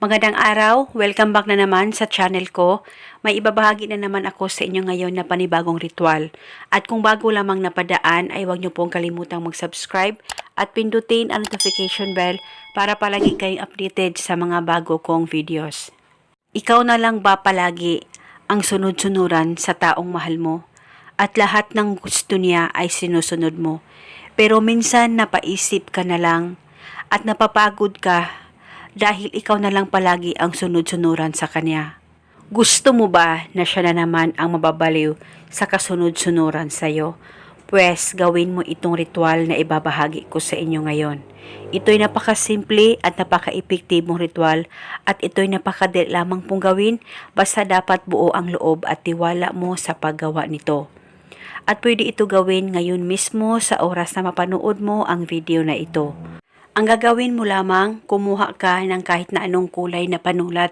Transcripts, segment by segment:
Magandang araw, welcome back na naman sa channel ko. May ibabahagi na naman ako sa inyo ngayon na panibagong ritual. At kung bago lamang napadaan ay huwag niyo pong kalimutang mag-subscribe at pindutin ang notification bell para palagi kayong updated sa mga bago kong videos. Ikaw na lang ba palagi ang sunod-sunuran sa taong mahal mo? At lahat ng gusto niya ay sinusunod mo. Pero minsan napaisip ka na lang at napapagod ka dahil ikaw na lang palagi ang sunod-sunuran sa kanya. Gusto mo ba na siya na naman ang mababaliw sa kasunod-sunuran sa iyo? Pwes gawin mo itong ritual na ibabahagi ko sa inyo ngayon. Ito'y napakasimple at napaka-epektibong ritual at ito'y napakadali lamang pong gawin basta dapat buo ang loob at tiwala mo sa paggawa nito. At pwede ito gawin ngayon mismo sa oras na mapanood mo ang video na ito. Ang gagawin mo lamang, kumuha ka ng kahit na anong kulay na panulat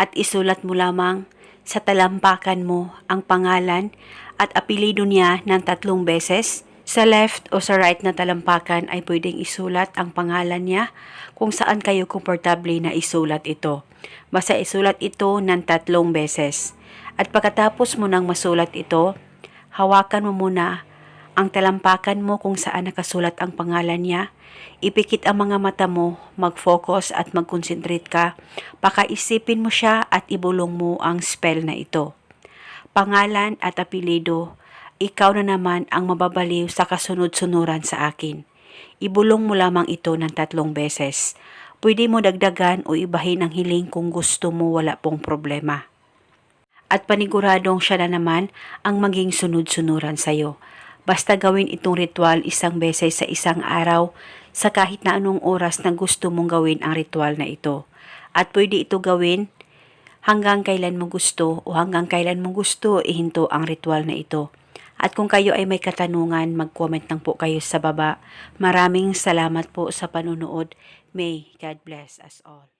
at isulat mo lamang sa talampakan mo ang pangalan at apelido niya ng tatlong beses. Sa left o sa right na talampakan ay pwedeng isulat ang pangalan niya kung saan kayo komportable na isulat ito. Basta isulat ito ng tatlong beses. At pagkatapos mo nang masulat ito, hawakan mo muna ang talampakan mo kung saan nakasulat ang pangalan niya. Ipikit ang mga mata mo, mag-focus at mag-concentrate ka. Pakaisipin mo siya at ibulong mo ang spell na ito. Pangalan at apelido, ikaw na naman ang mababaliw sa kasunod-sunuran sa akin. Ibulong mo lamang ito ng tatlong beses. Pwede mo dagdagan o ibahin ang hiling kung gusto mo wala pong problema. At paniguradong siya na naman ang maging sunod-sunuran sa'yo. Basta gawin itong ritual isang beses sa isang araw sa kahit na anong oras na gusto mong gawin ang ritual na ito. At pwede ito gawin hanggang kailan mo gusto o hanggang kailan mo gusto ihinto ang ritual na ito. At kung kayo ay may katanungan, mag-comment lang po kayo sa baba. Maraming salamat po sa panunood. May God bless us all.